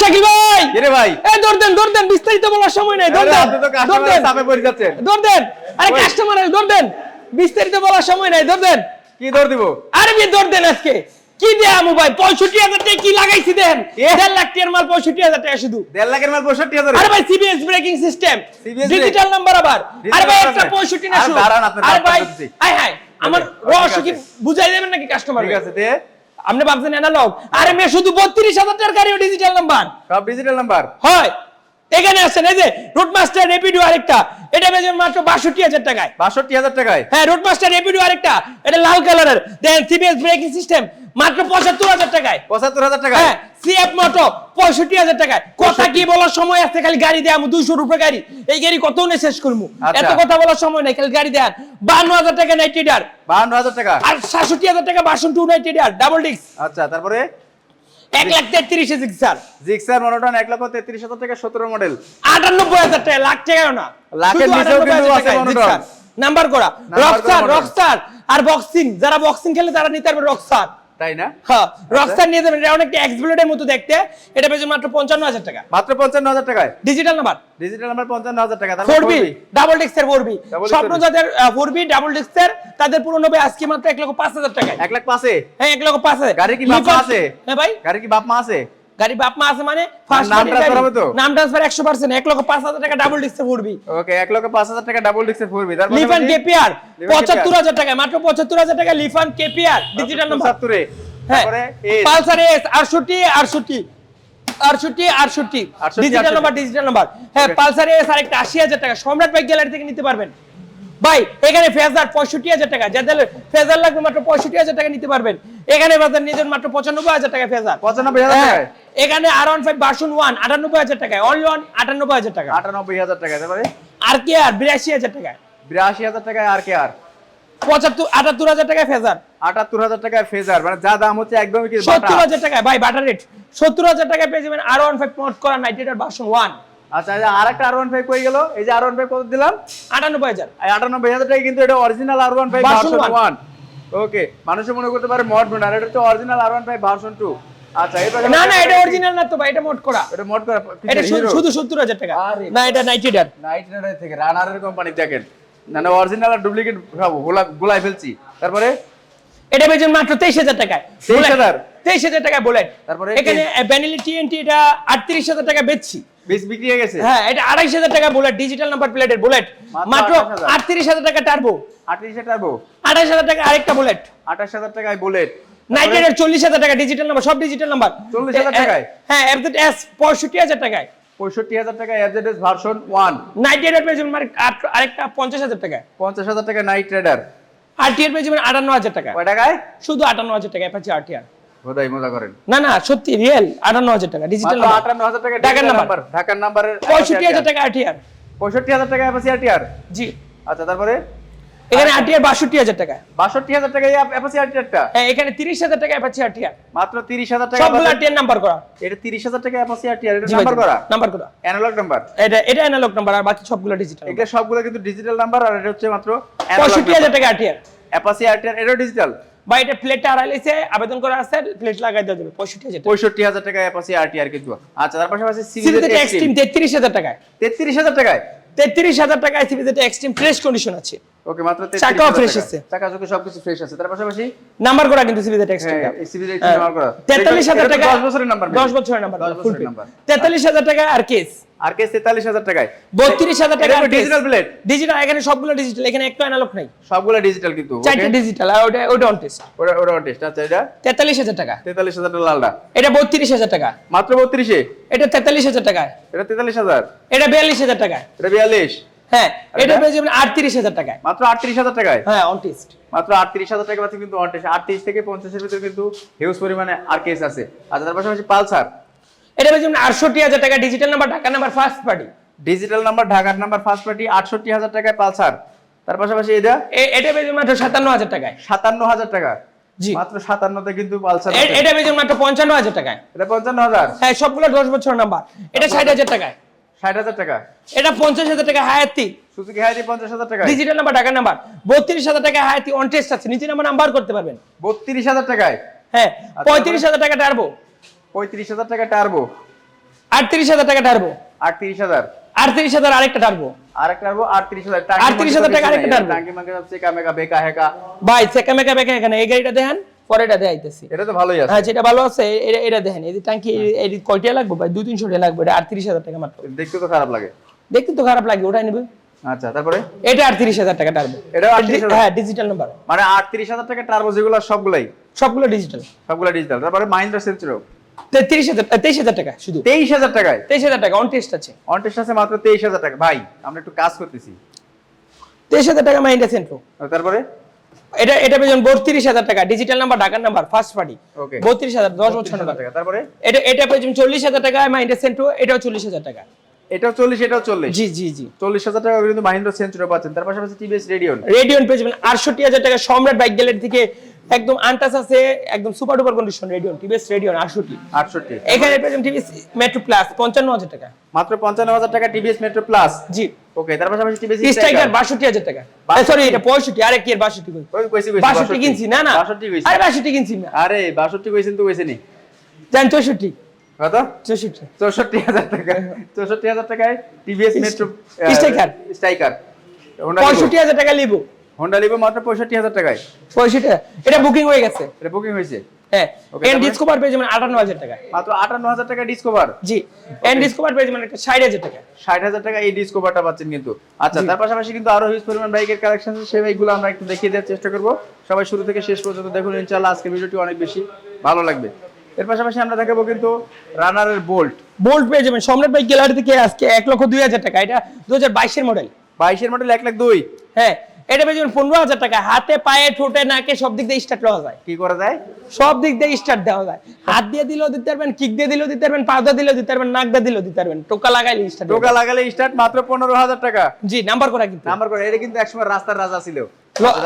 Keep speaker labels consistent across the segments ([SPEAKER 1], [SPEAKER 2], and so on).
[SPEAKER 1] শাকিল ভাই!
[SPEAKER 2] কিরে ভাই?
[SPEAKER 1] এ দৌড় দেন দৌড় দেন বিস্তারিত বলার সময় নাই দৌড় দেন দৌড় দেন।
[SPEAKER 2] চাপে পড়ে যাচ্ছেন।
[SPEAKER 1] দৌড় দেন আরে কাস্টমার দৌড় দেন বিস্তারিত বলার সময় নাই দৌড় দেন।
[SPEAKER 2] কি দৌড় দিব?
[SPEAKER 1] আরে বি দৌড় দেন আজকে। কি দেয়া ভাই পঁয়ষট্টি হাজার টাকা কি লাগাইছি দেন? দেড় লাখ টাকার মাল পঁয়ষট্টি হাজার টাকা শুধু।
[SPEAKER 2] দেড় লাখের মাল পঁয়ষট্টি হাজার
[SPEAKER 1] আরে ভাই CBS braking system digital number আবার। আরে ভাই একটা। পঁয়ষট্টি না শুধু। আরে ভাই। আয় হায় আমার রহস্য কি বুঝাই দেবেন নাকি কাস্টমার
[SPEAKER 2] ঠিক আছে তে
[SPEAKER 1] আপনি ভাবছেন অ্যানালগ আরে মেয়ে শুধু বত্রিশ হাজার টাকার গাড়িও ডিজিটাল নাম্বার
[SPEAKER 2] সব ডিজিটাল নাম্বার
[SPEAKER 1] হয়। এখানে আছেন এই যে রুট মাস্টার রেপিডো আরেকটা। এটা বেজে মাত্র বাষট্টি হাজার টাকায়।
[SPEAKER 2] বাষট্টি হাজার টাকায়?
[SPEAKER 1] হ্যাঁ রুট মাস্টার রেপিডো আরেকটা। এটা লাল কালারের দেন সিবিএস ব্রেকিং সিস্টেম মাত্র পঁচাত্তর হাজার টাকায়।
[SPEAKER 2] পঁচাত্তর হাজার টাকা
[SPEAKER 1] হ্যাঁ সিএফ মোটো পঁয়ষট্টি হাজার টাকায়। কথা কি বলার সময় আছে? খালি গাড়ি দেয় আমি দুইশো রুপে গাড়ি। এই গাড়ি কত নে শেষ করব
[SPEAKER 2] আচ্ছা।
[SPEAKER 1] এত কথা বলার সময় নেই খালি গাড়ি দেন বান্ন হাজার টাকা নাইটি ডার
[SPEAKER 2] বাহান্ন হাজার টাকা?
[SPEAKER 1] আর সাতষট্টি হাজার টাকা বাসন টু নাইটি ডার ডাবল ডিস্ক
[SPEAKER 2] আচ্ছা তারপরে?
[SPEAKER 1] এক লাখ তেত্রিশ স্যার
[SPEAKER 2] জিক্সার মনোটন এক লক্ষ তেত্রিশ হাজার টাকা সতেরো মডেল
[SPEAKER 1] আটানব্বই হাজার টাকা লাখ টাকাও না।
[SPEAKER 2] লাখের নিচেও কিন্তু আছে মনোটন।
[SPEAKER 1] নাম্বার করা।
[SPEAKER 2] মনোটন।
[SPEAKER 1] রকস্টার আর বক্সিং যারা বক্সিং খেলে তারা নিতে পারবে রকস্টার
[SPEAKER 2] তাই না?
[SPEAKER 1] হ্যাঁ রকস্টার নিয়ে যাবেন। এটা অনেকটা এক্সব্লেডের মতো দেখতে। এটা পেয়েছে মাত্র পঞ্চান্ন হাজার টাকা।
[SPEAKER 2] মাত্র পঞ্চান্ন হাজার টাকায়?
[SPEAKER 1] ডিজিটাল নাম্বার
[SPEAKER 2] ডিজিটাল নাম্বার পঞ্চান্ন হাজার টাকা
[SPEAKER 1] ফোর বি
[SPEAKER 2] 4B
[SPEAKER 1] ডাবল ডিস্কের ফোর বি স্বপ্ন যাদের ফোর বি ডাবল ডিস্কের তাদের পুরনো নবে আজকে মাত্র এক লক্ষ পাঁচ হাজার টাকা
[SPEAKER 2] এক লাখ পাঁচে?
[SPEAKER 1] হ্যাঁ এক লক্ষ পাঁচ হাজার।
[SPEAKER 2] গাড়ি কি বাপ মা আছে?
[SPEAKER 1] হ্যাঁ ভাই।
[SPEAKER 2] গাড়ি কি বাপ মা আছে?
[SPEAKER 1] গাড়ি বাপ মা আছে মানে ফার্স্ট
[SPEAKER 2] নাম transfer হবে তো?
[SPEAKER 1] নাম ট্রান্সফার লক্ষ টাকা ডাবল ডিস্কের ফোর
[SPEAKER 2] ওকে এক লক্ষ পাঁচ হাজার টাকা ডাবল ফোর তারপর
[SPEAKER 1] লিফান কেপিআর
[SPEAKER 2] লিফান
[SPEAKER 1] পঁচাত্তর হাজার টাকা মাত্র পঁচাত্তর হাজার টাকা লিফান কেপিআর ডিজিটাল নাম্বার
[SPEAKER 2] সাত্তরে
[SPEAKER 1] হ্যাঁ
[SPEAKER 2] তারপরে
[SPEAKER 1] পালসার এস আটষট্টি আটষট্টি। আটষট্টি আটষট্টি। ডিজিটাল
[SPEAKER 2] 68
[SPEAKER 1] নাম্বার ডিজিটাল নাম্বার হ্যাঁ পালসার এস আরেকটা আশি হাজার টাকা। সম্রাট বাইক গ্যালারি থেকে নিতে পারবেন। ভাই এখানে ফেজার পঁয়ষট্টি হাজার টাকা। যাদের ফেজার লাগবে মাত্র পঁয়ষট্টি হাজার টাকা নিতে পারবেন। এখানে বাজার নিজের মাত্র পঁচানব্বই হাজার টাকা ফেজার।
[SPEAKER 2] পঁচানব্বই হাজার
[SPEAKER 1] হ্যাঁ, এখানে R one five version one আটানব্বই হাজার টাকায়। অনলি ওয়ান আটানব্বই হাজার টাকা।
[SPEAKER 2] আটানব্বই হাজার টাকা তারপরে
[SPEAKER 1] আর কে আর? বিরাশি হাজার টাকা
[SPEAKER 2] বিরাশি হাজার টাকায় আর কে আর?
[SPEAKER 1] পঁচাত্তর আটাত্তর হাজার টাকায় ফেজার।
[SPEAKER 2] আটাত্তর হাজার টাকায় ফেজার মানে যা দাম হচ্ছে একদমই কি
[SPEAKER 1] সত্তর হাজার টাকায় ভাই বাটার রেট সত্তর হাজার টাকায় পেয়ে যাবেন আর ওয়ান ফাইভ করা নাইনটি এইট ভার্সন ওয়ান
[SPEAKER 2] আচ্ছা আর একটা আর ওয়ান ফাইভ কই গেল? এই যে আর ওয়ান ফাইভ কত দিলাম?
[SPEAKER 1] আটানব্বই হাজার।
[SPEAKER 2] এই আটানব্বই হাজার টাকা কিন্তু এটা original R one five version one okay মানুষে মনে করতে পারে মড আর এটা হচ্ছে original R one five version two আচ্ছা
[SPEAKER 1] না না এটা অরিজিনাল না তো ভাই এটা মোট করা।
[SPEAKER 2] এটা মড করা
[SPEAKER 1] এটা শুধু সত্তর হাজার টাকা। না এটা নাইনটি এইট
[SPEAKER 2] থেকে রানারের কোম্পানি দেখেন। না না অরিজিনাল আর ডুপ্লিকেট সব গোলা গোলাই ফেলছি। তারপরে?
[SPEAKER 1] এটা পেয়ে মাত্র তেইশ হাজার টাকায়।
[SPEAKER 2] 23,000
[SPEAKER 1] তেইশ হাজার টাকায় বলেন।
[SPEAKER 2] তারপরে
[SPEAKER 1] এখানে ভ্যানিলি টিএনটি এটা আটত্রিশ হাজার টাকা বেচছি।
[SPEAKER 2] বেশ বিক্রি হয়ে গেছে?
[SPEAKER 1] হ্যাঁ এটা আড়াইশ হাজার টাকা বুলেট ডিজিটাল নাম্বার প্লেটের বুলেট
[SPEAKER 2] মাত্র
[SPEAKER 1] মাত্র
[SPEAKER 2] 28,000
[SPEAKER 1] আটত্রিশ হাজার টাকা টার্বো।
[SPEAKER 2] আটত্রিশ টার্বো?
[SPEAKER 1] আঠাশ হাজার টাকা আরেকটা বুলেট
[SPEAKER 2] আঠাশ হাজার টাকায় বুলেট
[SPEAKER 1] নাইট চল্লিশ হাজার টাকা ডিজিটাল নাম্বার সব ডিজিটাল নাম্বার
[SPEAKER 2] 40,000 টাকায়?
[SPEAKER 1] হ্যাঁ এফজেড এস পঁয়ষট্টি হাজার টাকায়।
[SPEAKER 2] পঁয়ষট্টি হাজার টাকা FZS version one
[SPEAKER 1] night rider পেয়ে যাবেন আর- আর- আরেকটা পঞ্চাশ হাজার টাকায়।
[SPEAKER 2] পঞ্চাশ হাজার টাকা নাইট রাইডার
[SPEAKER 1] আর টিয়ার পেয়ে যাবেন আটান্ন হাজার টাকা
[SPEAKER 2] কয় টাকায়?
[SPEAKER 1] শুধু আটান্ন হাজার টাকা অ্যাপাচি আর
[SPEAKER 2] বোধহয় মজা করেন।
[SPEAKER 1] না না সত্যি রিয়েল আটান্ন হাজার টাকা ডিজিটাল
[SPEAKER 2] আটান্ন হাজার টাকা
[SPEAKER 1] ঢাকার নাম্বার
[SPEAKER 2] ঢাকার নাম্বারের
[SPEAKER 1] পঁয়ষট্টি হাজার টাকা আর টিয়ার
[SPEAKER 2] পঁয়ষট্টি হাজার টাকা অ্যাপাসি আরটিআর
[SPEAKER 1] জি।
[SPEAKER 2] আচ্ছা তারপরে?
[SPEAKER 1] এখানে আর টিয়ার বাষট্টি হাজার টাকা।
[SPEAKER 2] বাষট্টি হাজার টাকা অ্যাপাসি আরটিআরটা
[SPEAKER 1] হ্যাঁ, এখানে তিরিশ হাজার টাকা অ্যাপাচি আর
[SPEAKER 2] মাত্র তিরিশ হাজার টাকা
[SPEAKER 1] সবগুলো
[SPEAKER 2] Apache-
[SPEAKER 1] আর নাম্বার করা।
[SPEAKER 2] এটা তিরিশ হাজার টাকা অ্যাপাসি আরটিআর এটা নাম্বার করা?
[SPEAKER 1] নাম্বার করা।
[SPEAKER 2] অ্যানালগ নাম্বার
[SPEAKER 1] এটা এটা অ্যানালগ নাম্বার আর বাকি সবগুলো ডিজিটাল
[SPEAKER 2] এগুলো সবগুলো কিন্তু ডিজিটাল নাম্বার আর এটা হচ্ছে মাত্র
[SPEAKER 1] পঁয়ষট্টি হাজার টাকা আর টিয়ার
[SPEAKER 2] অ্যাপাসি আরটিআর এটাও ডিজিটাল
[SPEAKER 1] বা এটা প্লেটটা আড়াইলেছে আবেদন করা আছে প্লেট লাগাই দেওয়া যাবে পঁয়ষট্টি হাজার টাকা।
[SPEAKER 2] পঁয়ষট্টি হাজার টাকা অ্যাপাসি আরটিআর কিন্তু। আচ্ছা তার পাশাপাশি সিভিজেড
[SPEAKER 1] এক্সট্রিম
[SPEAKER 2] এক্সট্রিম
[SPEAKER 1] তেত্রিশ হাজার টাকায়?
[SPEAKER 2] তেত্রিশ হাজার টাকায়
[SPEAKER 1] তেত্রিশ যেটা এক্সট্রিম ফ্রেশ কন্ডিশন আছে।
[SPEAKER 2] ওকে মাত্র
[SPEAKER 1] চাকাও fresh আছে।
[SPEAKER 2] চাকা চোখে সবকিছু ফ্রেশ আছে। তার পাশাপাশি?
[SPEAKER 1] নাম্বার করা কিন্তু
[SPEAKER 2] এই সিভিজেড এক্সট্রিম নাম্বার করা।
[SPEAKER 1] টাকা
[SPEAKER 2] দশ বছরের নাম্বার
[SPEAKER 1] দশ বছরের নাম্বার
[SPEAKER 2] দশ বছরের নাম্বার
[SPEAKER 1] তেতাল্লিশ হাজার টাকা আর কেস
[SPEAKER 2] আর কে তেতাল্লিশ হাজার টাকায়?
[SPEAKER 1] বত্রিশ হাজার টাকা
[SPEAKER 2] ডিজিটাল প্লেট
[SPEAKER 1] ডিজিটাল এখানে সবগুলো ডিজিটাল এখানে একটা অ্যানালগ নাই।
[SPEAKER 2] সবগুলো ডিজিটাল কিন্তু
[SPEAKER 1] চারটে ডিজিটাল আর ওটা ওটা অন টেস্ট
[SPEAKER 2] ওটা ওটা টেস্ট আচ্ছা এটা?
[SPEAKER 1] তেতাল্লিশ হাজার টাকা।
[SPEAKER 2] তেতাল্লিশ হাজার টাকা লালটা
[SPEAKER 1] এটা বত্রিশ হাজার টাকা।
[SPEAKER 2] মাত্র বত্রিশে?
[SPEAKER 1] এটা তেতাল্লিশ হাজার টাকায়।
[SPEAKER 2] এটা তেতাল্লিশ হাজার?
[SPEAKER 1] এটা বিয়াল্লিশ হাজার টাকায়।
[SPEAKER 2] এটা বিয়াল্লিশ?
[SPEAKER 1] হ্যাঁ এটা
[SPEAKER 2] এটা?
[SPEAKER 1] পেয়ে যাবেন আটত্রিশ হাজার টাকায়।
[SPEAKER 2] মাত্র আটত্রিশ হাজার টাকায়?
[SPEAKER 1] হ্যাঁ অন টেস্ট
[SPEAKER 2] মাত্র আটত্রিশ হাজার টাকা পাচ্ছে কিন্তু অনটেস্ট আটত্রিশ থেকে পঞ্চাশের ভিতরে কিন্তু হিউজ পরিমাণে আর কেস আছে। আচ্ছা তার পাশাপাশি পালসার।
[SPEAKER 1] এটা যাবেন আটষট্টি হাজার টাকা digital number Dhaka number first party
[SPEAKER 2] digital number ঢাকার নাম্বার ফার্স্ট পার্টি আটষট্টি হাজার টাকায় পালসার। তার পাশাপাশি এটা
[SPEAKER 1] এটা পেয়ে মাত্র সাতান্ন হাজার টাকায়।
[SPEAKER 2] সাতান্ন হাজার টাকা।
[SPEAKER 1] জি।
[SPEAKER 2] মাত্র সাতান্নতে কিন্তু পালসার
[SPEAKER 1] এটা পেয়ে মাত্র পঞ্চান্ন হাজার টাকায়।
[SPEAKER 2] এটা পঞ্চান্ন হাজার।
[SPEAKER 1] হ্যাঁ সবগুলো দশ বছর নাম্বার এটা ষাট হাজার টাকায়।
[SPEAKER 2] ষাট হাজার টাকা।
[SPEAKER 1] এটা পঞ্চাশ হাজার টাকা হায়াতি।
[SPEAKER 2] সুজুকি হাইডি পঞ্চাশ হাজার টাকা
[SPEAKER 1] ডিজিটাল নাম্বার ঢাকা নাম্বার বত্রিশ হাজার টাকা হায়াতি অন টেস্ট আছে। নিচে নাম্বার নাম্বার করতে পারবেন।
[SPEAKER 2] বত্রিশ হাজার টাকায়।
[SPEAKER 1] হ্যাঁ পঁয়ত্রিশ হাজার টাকা টার্বো
[SPEAKER 2] পঁয়ত্রিশ হাজার টাকা টার্বো
[SPEAKER 1] আটত্রিশ হাজার টাকা টার্বো
[SPEAKER 2] আটত্রিশ হাজার।
[SPEAKER 1] আটত্রিশ হাজার আরেকটা টার্বো
[SPEAKER 2] আরেকটা নেব আটত্রিশ হাজার।
[SPEAKER 1] 38,000 টাকা আরেকটা।
[SPEAKER 2] টাঙ্কি মাঙ্কি বেকা হেকা।
[SPEAKER 1] ভাই সেকা মেকা বেকা এই গাড়িটা দেখেন দেখাইতেছি।
[SPEAKER 2] এটা তো ভালোই আছে।
[SPEAKER 1] হ্যাঁ যেটা ভালো আছে এটা এটা দেখেন। এই টাঙ্কি এই কয়টা লাগবে ভাই? দুই তিনশো টাকা লাগবে। এটা আটত্রিশ হাজার টাকা মাত্র।
[SPEAKER 2] দেখতে তো খারাপ লাগে।
[SPEAKER 1] দেখতে তো খারাপ লাগে ওটাই নেবে।
[SPEAKER 2] আচ্ছা তারপরে?
[SPEAKER 1] এটা আটত্রিশ হাজার টাকা টার্বো
[SPEAKER 2] 38,000
[SPEAKER 1] হ্যাঁ ডিজিটাল নাম্বার
[SPEAKER 2] মানে আটত্রিশ হাজার টাকা টার্বো যেগুলো সবগুলাই?
[SPEAKER 1] সবগুলো ডিজিটাল
[SPEAKER 2] সবগুলো ডিজিটাল তারপরে মাহিন্দ্রা সেন্চুরো
[SPEAKER 1] তেত্রিশ হাজার তেইশ হাজার টাকা শুধু।
[SPEAKER 2] তেইশ হাজার টাকায়?
[SPEAKER 1] তেইশ হাজার টাকা অন টেস্ট আছে।
[SPEAKER 2] অনটেস্ট আছে মাত্র তেইশ হাজার টাকা। ভাই আমরা একটু কাজ করতেছি।
[SPEAKER 1] তেইশ হাজার টাকা মাইন্ডা সেন্ট্রো
[SPEAKER 2] তারপরে?
[SPEAKER 1] এটা এটা পেয়েছেন বত্রিশ হাজার টাকা ডিজিটাল নাম্বার ঢাকার নাম্বার ফার্স্ট পার্টি বত্রিশ হাজার দশ বছর
[SPEAKER 2] টাকা। তারপরে?
[SPEAKER 1] এটা এটা পেয়েছেন চল্লিশ হাজার টাকা মাইন্ডা সেন্ট্রো এটাও চল্লিশ হাজার টাকা।
[SPEAKER 2] এটাও চল্লিশ এটাও চল্লিশ?
[SPEAKER 1] জি জি জি।
[SPEAKER 2] চল্লিশ হাজার টাকা কিন্তু মাহিন্দ্রা সেন্চুরি পাচ্ছেন। তার পাশাপাশি টিভিএস রেডিয়ন
[SPEAKER 1] রেডিয়ন পেয়ে যাবেন আটষট্টি হাজার টাকা সম্রাট বাইক গ্যালারি থেকে একদম আনটাস আছে একদম super duper condition Radeon TVS Radeon আটষট্টি।
[SPEAKER 2] আটষট্টি।
[SPEAKER 1] এখানে পেয়ে যাবেন টিভিএস মেট্রো প্লাস পঞ্চান্ন হাজার টাকা।
[SPEAKER 2] মাত্র পঞ্চান্ন হাজার টাকা টিভিএস মেট্রো প্লাস
[SPEAKER 1] জি।
[SPEAKER 2] ওকে তার পাশাপাশি টিভিএস
[SPEAKER 1] স্ট্রাইকার বাষট্টি হাজার টাকা।
[SPEAKER 2] 62
[SPEAKER 1] সরি এটা পঁয়ষট্টি আরে কি এর বাষট্টি কই?
[SPEAKER 2] কইছি কইছি
[SPEAKER 1] বাষট্টি কিনছি না না।
[SPEAKER 2] বাষট্টি কইছি।
[SPEAKER 1] আরে বাষট্টি কিনছি
[SPEAKER 2] আরে বাষট্টি কইছেন তো কইছেনি।
[SPEAKER 1] জান চৌষট্টি।
[SPEAKER 2] কত?
[SPEAKER 1] চৌষট্টি।
[SPEAKER 2] চৌষট্টি হাজার টাকা। চৌষট্টি হাজার টাকায় টিভিএস মেট্রো। স্ট্রাইকার
[SPEAKER 1] পঁয়ষট্টি হাজার টাকা লিবো।
[SPEAKER 2] হোন্ডা লিভো মাত্র পঁয়ষট্টি হাজার টাকায়।
[SPEAKER 1] পঁয়ষট্টি এটা বুকিং হয়ে গেছে।
[SPEAKER 2] এটা বুকিং হয়েছে।
[SPEAKER 1] হ্যাঁ ডিসকভার পেয়ে যাবেন আটান্ন হাজার টাকা
[SPEAKER 2] মাত্র আটান্ন হাজার টাকা ডিসকভার
[SPEAKER 1] জি এন্ড ডিসকভার পেয়ে যাবেন একটা ষাট হাজার টাকা
[SPEAKER 2] ষাট হাজার টাকা এই ডিসকভারটা পাচ্ছেন কিন্তু। আচ্ছা তার পাশাপাশি কিন্তু আরও হিউজ পরিমাণ বাইকের কালেকশন আছে সেই বাইকগুলো আমরা একটু দেখিয়ে দেওয়ার চেষ্টা করব। সবাই শুরু থেকে শেষ পর্যন্ত দেখুন ইনশাল্লাহ আজকে ভিডিওটি অনেক বেশি ভালো লাগবে। এর পাশাপাশি আমরা দেখাবো কিন্তু রানারের বোল্ট
[SPEAKER 1] বোল্ট পেয়ে যাবেন। সম্রাট বাইক গ্যালারি থেকে আজকে এক লক্ষ দুই হাজার টাকা। এটা দু হাজার বাইশের মডেল
[SPEAKER 2] বাইশের মডেল এক লাখ দুই।
[SPEAKER 1] হ্যাঁ এটা যাবেন পনেরো হাজার টাকা। হাতে পায়ে ঠোঁটে নাকে সব দিক দিয়ে স্টার্ট লওয়া যায়।
[SPEAKER 2] কি করা যায়?
[SPEAKER 1] সব দিক দিয়ে স্টার্ট দেওয়া যায়। হাত দিয়ে দিলেও দিতে পারবেন কিক দিয়ে দিলেও দিতে পারবেন পা দিয়ে দিলেও দিতে পারবেন নাক দিয়ে দিলেও দিতে পারবেন। টোকা লাগাইলে স্টার্ট
[SPEAKER 2] টোকা লাগালে স্টার্ট মাত্র পনেরো হাজার টাকা।
[SPEAKER 1] জি নাম্বার করা কিন্তু।
[SPEAKER 2] নাম্বার করে এটা কিন্তু একসময় রাস্তার রাজা ছিল।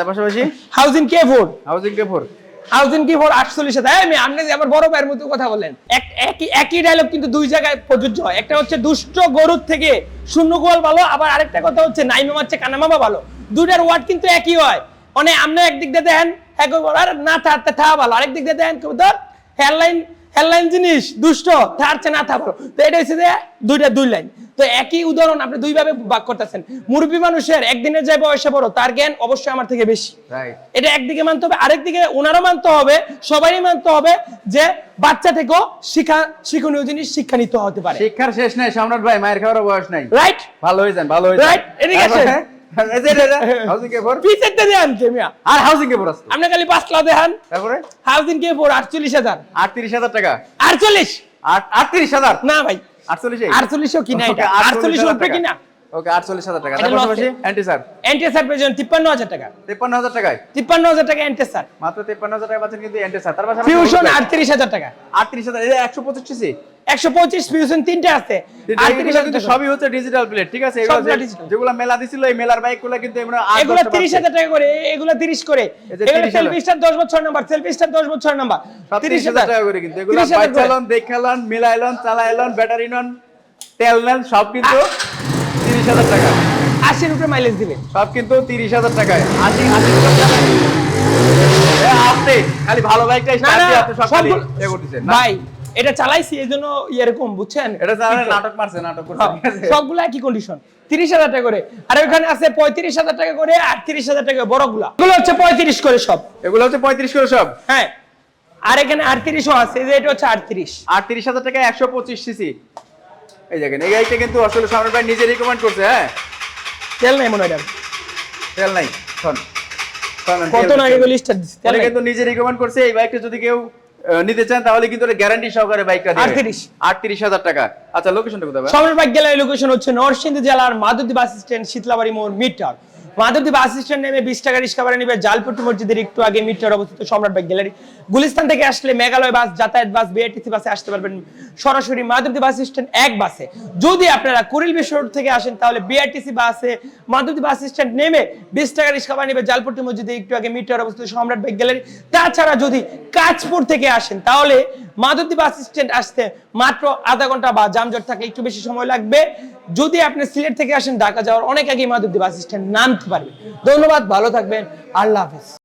[SPEAKER 2] পাশাপাশি?
[SPEAKER 1] Housing K four
[SPEAKER 2] housing K four
[SPEAKER 1] housing K four আটচল্লিশ হাজার। আমি আপনি আমার বড় ভাইয়ের মতো কথা বলেন এক- একই একই ডায়লগ কিন্তু দুই জায়গায় প্রযোজ্য হয়। একটা হচ্ছে দুষ্ট গরুর থেকে শূন্য গোয়াল ভালো আবার আরেকটা কথা হচ্ছে নাইমে মারছে কানামামা ভালো। দুটার ওয়ার্ড কিন্তু একই হয়। মানে আপনি একদিক দিয়ে দেন আর না থাকতে থা ভালো। আরেক দিক দিয়ে দেন কেউ ধর হেয়ারলাইন হেয়ারলাইন জিনিস দুষ্ট থাকছে না থা ভালো। তো এটা হচ্ছে যে দুইটা দুই লাইন তো একই উদাহরণ আপনি দুইভাবে ভাগ করতেছেন। মুরব্বী মানুষের একদিনের যে বয়সে বড় তার জ্ঞান অবশ্যই আমার থেকে বেশি।
[SPEAKER 2] রাইট
[SPEAKER 1] এটা একদিকে মানতে হবে আরেকদিকে ওনারও মানতে হবে সবারই মানতে হবে যে বাচ্চা থেকেও শিক্ষা শিক্ষণীয় জিনিস শিক্ষা নিতে হতে পারে।
[SPEAKER 2] শিক্ষার শেষ নাই সম্রাট ভাই মায়ের খাওয়ার বয়স নাই।
[SPEAKER 1] রাইট
[SPEAKER 2] ভালো হয়ে যান ভালো হয়ে যান
[SPEAKER 1] Right, এদিকে আসেন।
[SPEAKER 2] হাউজিং কে ফোর
[SPEAKER 1] পিসের দিয়ে মিয়া
[SPEAKER 2] আর হাউজিং কে ফোর আছে?
[SPEAKER 1] আপনি খালি পাঁচলা দেখান।
[SPEAKER 2] তারপরে?
[SPEAKER 1] হাউজিং কে পর আটচল্লিশ হাজার।
[SPEAKER 2] আটত্রিশ হাজার টাকা?
[SPEAKER 1] আটচল্লিশ।
[SPEAKER 2] আটত্রিশ হাজার?
[SPEAKER 1] না ভাই।
[SPEAKER 2] আটচল্লিশ
[SPEAKER 1] আটচল্লিশও কিনা এটা। আটচল্লিশ উপরে কিনা।
[SPEAKER 2] ওকে আটচল্লিশ হাজার টাকা।
[SPEAKER 1] এটা
[SPEAKER 2] তার
[SPEAKER 1] loss
[SPEAKER 2] পাশাপাশি
[SPEAKER 1] এ।
[SPEAKER 2] অ্যান্টি স্যার
[SPEAKER 1] এন্টেসার পেয়েছেন তিপ্পান্ন হাজার টাকা।
[SPEAKER 2] তেপ্পান্ন হাজার টাকায়?
[SPEAKER 1] তিপ্পান্ন হাজার টাকা এন্টেসার
[SPEAKER 2] মাত্র তেপ্পান্ন হাজার টাকা পাচ্ছেন কিন্তু অ্যান্টি স্যার তার
[SPEAKER 1] ফিউশন আটত্রিশ হাজার টাকা।
[SPEAKER 2] আটত্রিশ হাজার একশো পঁচিশ সিসি
[SPEAKER 1] একশো পঁচিশ ফিউশন তিনটে আছে।
[SPEAKER 2] কিন্তু সবই হচ্ছে ডিজিটাল প্লেট ঠিক আছে। যেগুলো মেলা দিছিল এই মেলার বাইকগুলো কিন্তু
[SPEAKER 1] এগুলো তিরিশ হাজার টাকা করে এগুলো তিরিশ করে।
[SPEAKER 2] এই যে
[SPEAKER 1] এগুলো
[SPEAKER 2] 30
[SPEAKER 1] সেলফি স্টার দশ বছর নাম্বার সেলফি স্টার দশ বছর নাম্বার
[SPEAKER 2] তিরিশ হাজার টাকা করে কিন্তু। এগুলো
[SPEAKER 1] 30 হাজার
[SPEAKER 2] বাইক চালান দেখালান মিলাইলন চালাইলন ব্যাটারি নন তেল নেন সব কিন্তু তিরিশ হাজার টাকা।
[SPEAKER 1] আশির উপরে মাইলেজ দিবে
[SPEAKER 2] সব কিন্তু তিরিশ হাজার টাকায়। আশি আশি আপনি খালি ভালো বাইকটা স্টার্ট দিয়ে আপনি সব করতেছেন
[SPEAKER 1] ভাই এটা চালাইছি এই জন্য এরকম বুঝছেন?
[SPEAKER 2] এটা জানেন নাটক মারছে নাটক করছে
[SPEAKER 1] হ্যাঁ, সবগুলো একই কন্ডিশন তিরিশ হাজার টাকা করে। আর ওখানে আছে পঁয়ত্রিশ হাজার টাকা করে আটত্রিশ হাজার টাকা বড়গুলা। এগুলো হচ্ছে পঁয়ত্রিশ করে সব।
[SPEAKER 2] এগুলো হচ্ছে পঁয়ত্রিশ করে সব?
[SPEAKER 1] হ্যাঁ। আর এখানে আটত্রিশও আছে এই যে এটা হচ্ছে আটত্রিশ।
[SPEAKER 2] আটত্রিশ হাজার টাকা একশো পঁচিশ সিসি এই দেখেন এই গাড়িটা কিন্তু আসলে সামনে ভাই নিজে রিকমেন্ড করছে হ্যাঁ?
[SPEAKER 1] তেল নাই মনে হয়।
[SPEAKER 2] তেল নাই শোন।
[SPEAKER 1] কত না এগুলো স্টার দিচ্ছে তেল
[SPEAKER 2] কিন্তু নিজে রিকমেন্ড করছে এই বাইকটা যদি কেউ নিতে চান তাহলে কিন্তু গ্যারান্টি সহকারে বাইকটা দেবে
[SPEAKER 1] 38
[SPEAKER 2] আটত্রিশ হাজার টাকা। আচ্ছা লোকেশনটা কোথায় ভাই?
[SPEAKER 1] সম্রাট বাইক গ্যালারি লোকেশন হচ্ছে নরসিংদী জেলার মাধবদী বাস স্ট্যান্ড শীতলাবাড়ি মোড় মিটার মাধবদী বাস স্ট্যান্ড নেমে বিশ টাকা রিক্সা ভাড়া নিবে জালপট্টি মসজিদের একটু আগে মিটার অবস্থিত সম্রাট বাইক গ্যালারি। গুলিস্তান থেকে আসলে মেঘালয় বাস, যাতায়াত বাস বিআরটিসি বাসে আসতে পারবেন সরাসরি মাধবদী বাস স্ট্যান্ড এক বাসে। যদি আপনারা কুড়িল রোড থেকে আসেন, তাহলে বিআরটিসি বাসে মাধবদী বাস স্ট্যান্ড নেমে বিশ টাকা রিক্সা ভাড়া নিবে জালপট্টি মসজিদে একটু আগে মিটার অবস্থিত সম্রাট বাইক গ্যালারি। তাছাড়া যদি কাঁচপুর থেকে আসেন, তাহলে মাধবদী বাস স্ট্যান্ড আসতে মাত্র আধা ঘণ্টা বা যানজট থাকলে একটু বেশি সময় লাগবে। যদি আপনি সিলেট থেকে আসেন ঢাকা যাওয়ার অনেক আগে মাধবদী বাস স্ট্যান্ড নামতে পারবেন। ধন্যবাদ, ভালো থাকবেন। আল্লাহ হাফেজ।